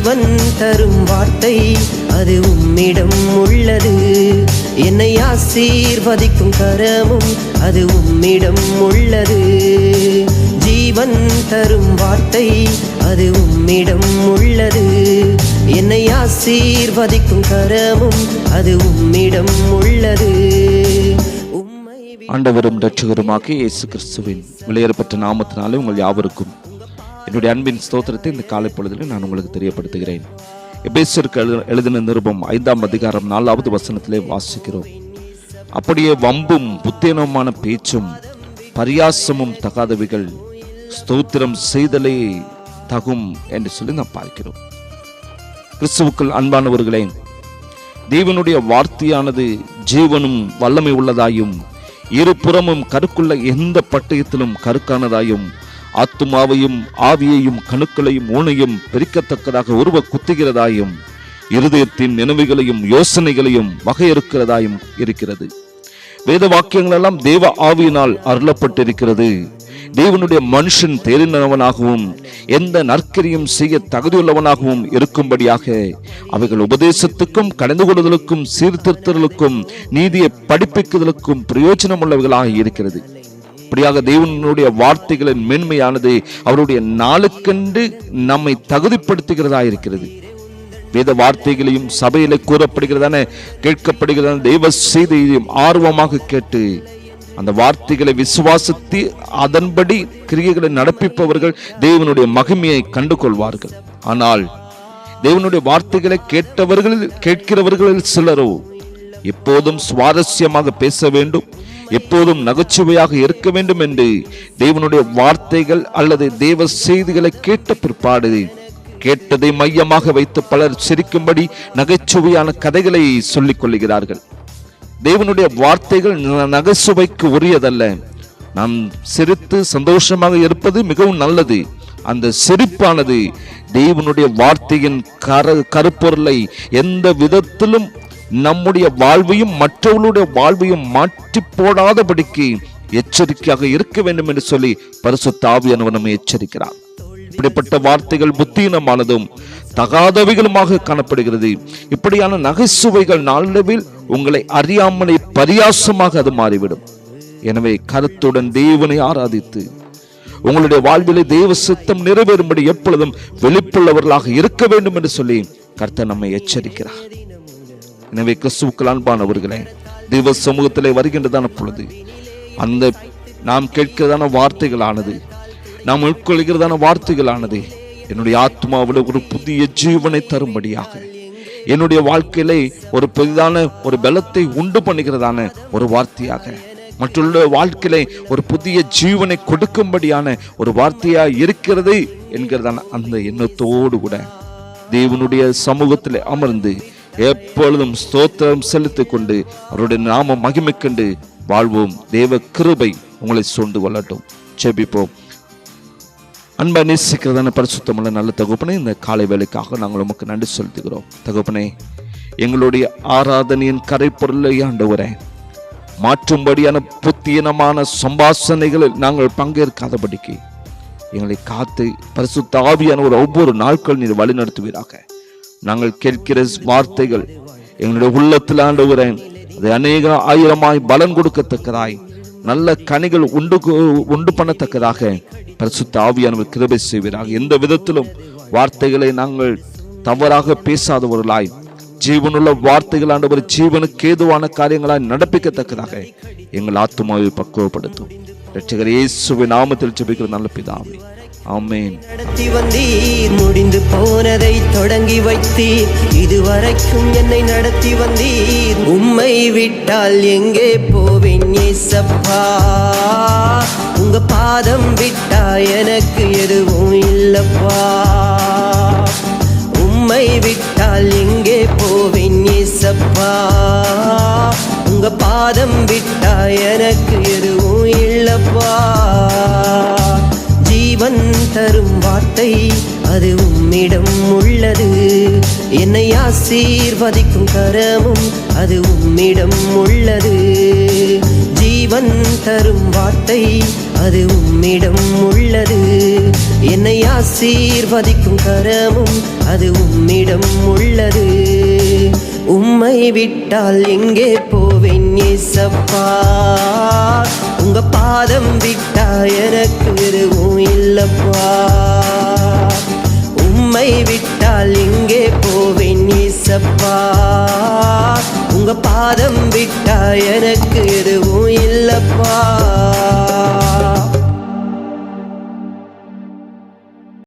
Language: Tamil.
இறைவன் தரும் வார்த்தை அது உம்மிடம் உள்ளது. என்னை ஆசீர்வதிக்கும் கரமும் அது உம்மிடம் உள்ளது. ஜீவன் தரும் வார்த்தை அது உம்மிடம் உள்ளது. என்னை ஆசீர்வதிக்கும் கரமும் அது உம்மிடம் உள்ளது. ஆண்டவரும் இரட்சகருமாகிய இயேசு கிறிஸ்துவின் வெளியேறப்பட்ட நாமத்தினாலே உங்கள் யாவருக்கும் என்னுடைய அன்பின் ஸ்தோத்திரத்தை இந்த காலை பொழுதில் நான் உங்களுக்கு தெரியப்படுத்துகிறேன். எபேசருக்கு எழு எழுதின நிருபம் ஐந்தாம் அதிகாரம் நாலாவது வசனத்திலே வாசிக்கிறோம். அப்படியே வம்பும் புத்தேனமான பேச்சும் பரியாசமும் தகாதவைகள் ஸ்தோத்திரம் செய்தலே தகும் என்று சொல்லி நாம் பார்க்கிறோம். கிறிஸ்துவுக்குள் அன்பானவர்களே தேவனுடைய வார்த்தையானது ஜீவனும் வல்லமை உள்ளதாயும் இருபுறமும் கருக்குள்ள எந்த பட்டயத்திலும் கருக்கானதாயும் ஆத்துமாவையும் ஆவியையும் கணுக்களையும் ஊனையும் பிரிக்கத்தக்கதாக உருவ குத்துகிறதாயும் இருதயத்தின் நினைவுகளையும் யோசனைகளையும் வகையறுக்கிறதாயும் இருக்கிறது. வேத வாக்கியங்கள் எல்லாம் தேவ ஆவியினால் அருளப்பட்டிருக்கிறது. தேவனுடைய மனுஷன் தேறினவனாகவும் எந்த நற்கரியும் செய்ய தகுதியுள்ளவனாகவும் இருக்கும்படியாக அவைகள் உபதேசத்துக்கும் கடந்து கொள்ளுதலுக்கும் சீர்திருத்தலுக்கும் நீதியை படிப்பிக்குதலுக்கும் பிரயோஜனமுள்ளவைகளாக இருக்கிறது. இப்படியாக தேவனுடைய வார்த்தைகளின் மேன்மையானது அவருடைய நாளுக்கென்று நம்மை தகுதிப்படுத்துகிறதா இருக்கிறது. வேத வார்த்தைகளையும் சபையில கூறப்படுகிறதான கேட்கப்படுகிறதான தெய்வ செய்தியையும் ஆர்வமாக கேட்டு அந்த வார்த்தைகளை விசுவாசித்து அதன்படி கிரியைகளை நடப்பிப்பவர்கள் தேவனுடைய மகிமையை கண்டு கொள்வார்கள் ஆனால் தேவனுடைய வார்த்தைகளை கேட்டவர்களில் கேட்கிறவர்களில் சிலரோ எப்போதும் சுவாரஸ்யமாக பேச வேண்டும். எப்போதும் நகைச்சுவையாக இருக்க வேண்டும் என்று தேவனுடைய வார்த்தைகள் அல்லது தேவ செய்திகளை கேட்ட பிற்பாடு கேட்டதை மையமாக வைத்து பலர் சிரிக்கும்படி நகைச்சுவையான கதைகளை சொல்லிக் கொள்கிறார்கள் தேவனுடைய வார்த்தைகள் நகைச்சுவைக்கு உரியதல்ல. நாம் சிரித்து சந்தோஷமாக இருப்பது மிகவும் நல்லது. அந்த சிரிப்பானது தேவனுடைய வார்த்தையின் கர கருப்பொருளை எந்த விதத்திலும் நம்முடைய வாழ்வையும் மற்றவர்களுடைய வாழ்வையும் மாற்றி போடாதபடிக்கு எச்சரிக்கையாக இருக்க வேண்டும் என்று சொல்லி பரிசு தாவியானவர் நம்மை எச்சரிக்கிறார். இப்படிப்பட்ட வார்த்தைகள் புத்தீனமானதும் தகாதவைகளுமாக காணப்படுகிறது. இப்படியான நகைச்சுவைகள் நாளவில் உங்களை அறியாமலே பரியாசமாக அது மாறிவிடும். எனவே கருத்துடன் தேவனை ஆராதித்து உங்களுடைய வாழ்விலே தெய்வ சித்தம் நிறைவேறும்படி எப்பொழுதும் வெளிப்புள்ளவர்களாக இருக்க வேண்டும் என்று சொல்லி கர்த்தர் நம்மை எச்சரிக்கிறார். எனவே கிறிஸ்துவுக்கள் அன்பானவர்களே தெய்வ சமூகத்தில் வருகின்றதான பொழுது அந்த நாம் கேட்கிறதான வார்த்தைகளானது நாம் உட்கொள்கிறதான வார்த்தைகளானது என்னுடைய ஆத்மாவில் ஒரு புதிய ஜீவனை தரும்படியாக என்னுடைய வாழ்க்கையிலே ஒரு புதிதான ஒரு பலத்தை உண்டு பண்ணுகிறதான ஒரு வார்த்தையாக மற்றொரு வாழ்க்கையிலே ஒரு புதிய ஜீவனை கொடுக்கும்படியான ஒரு வார்த்தையா இருக்கிறது என்கிறதான அந்த எண்ணத்தோடு கூட தேவனுடைய சமூகத்தில் அமர்ந்து எப்பொழுதும் ஸ்தோத்திரம் செலுத்திக் கொண்டு அவருடைய நாம மகிமைக்கண்டு வாழ்வோம். தேவ கிருபை உங்களை சூழ்ந்து கொள்ளட்டும். செபிப்போம் அன்பை நேசிக்கிறதான பரிசுத்தமுள்ள நல்ல தகுப்பனை இந்த காலை வேலைக்காக நாங்கள் உமக்கு நன்றி செலுத்துகிறோம். தகுப்பனே எங்களுடைய ஆராதனையின் கரைப்பொருளை ஆண்டவரே மாற்றும்படியான புத்தீனமான சம்பாசனைகளில் நாங்கள் பங்கேற்காதபடிக்கு எங்களை காத்து பரிசுத்த ஆவியான ஒரு ஒவ்வொரு நாட்கள் நீர் வழி நடத்துவீராக நாங்கள் கேட்கிற வார்த்தைகள் எங்களுடைய உள்ளத்தில் ஆண்டுகிறேன். அது அநேக ஆயிரமாய் பலன் கொடுக்கத்தக்கதாய் நல்ல கனிகள் உண்டு உண்டு பண்ணத்தக்கதாக பரிசுத்த ஆவியானவர் கிருபை செய்வீராக. எந்த விதத்திலும் வார்த்தைகளை நாங்கள் தவறாக பேசாதவர்களாய் ஜீவனுள்ள வார்த்தைகள் ஆண்டவர் ஜீவனுக்கு ஏதுவான காரியங்களாய் நடப்பிக்கத்தக்கதாக எங்கள் ஆத்துமாவை பக்குவப்படுத்தும். ரட்சகர் இயேசுவின் நாமத்தில் ஜெபிக்கிற நல்ல பிதாவே. ஆமென். நடத்தி வந்தீர் முடிந்து போனதை தொடங்கி வைத்தீர். இதுவரைக்கும் என்னை நடத்தி வந்தீர். உம்மை விட்டால் எங்கே போவேன் ஏசப்பா? உங்க பாதம் விட்டா எனக்கு எதுவும் இல்லப்பா. உம்மை விட்டால் எங்கே போவேன் ஏசப்பா? உங்க பாதம் விட்டா எனக்கு எதுவும் இல்லப்பா. இறைவன் தரும் வார்த்தை அது உம்மிடம் உள்ளது. என்னை ஆசீர்வதிக்கும் கரமும் அது உம்மிடம் உள்ளது. ஜீவன் தரும் வார்த்தை அது உம்மிடம் உள்ளது. என்னை ஆசீர்வதிக்கும் கரமும் அது உம்மிடம் உள்ளது. உம்மை விட்டால் எங்கே போவேன் ஏசப்பா? உங்க பாதம் எதுவும் உம்மை விட்டால் இங்கே போவேன் ஈசப்பா உங்க பாதம் விட்டா எனக்கு எதுவும் இல்லப்பா.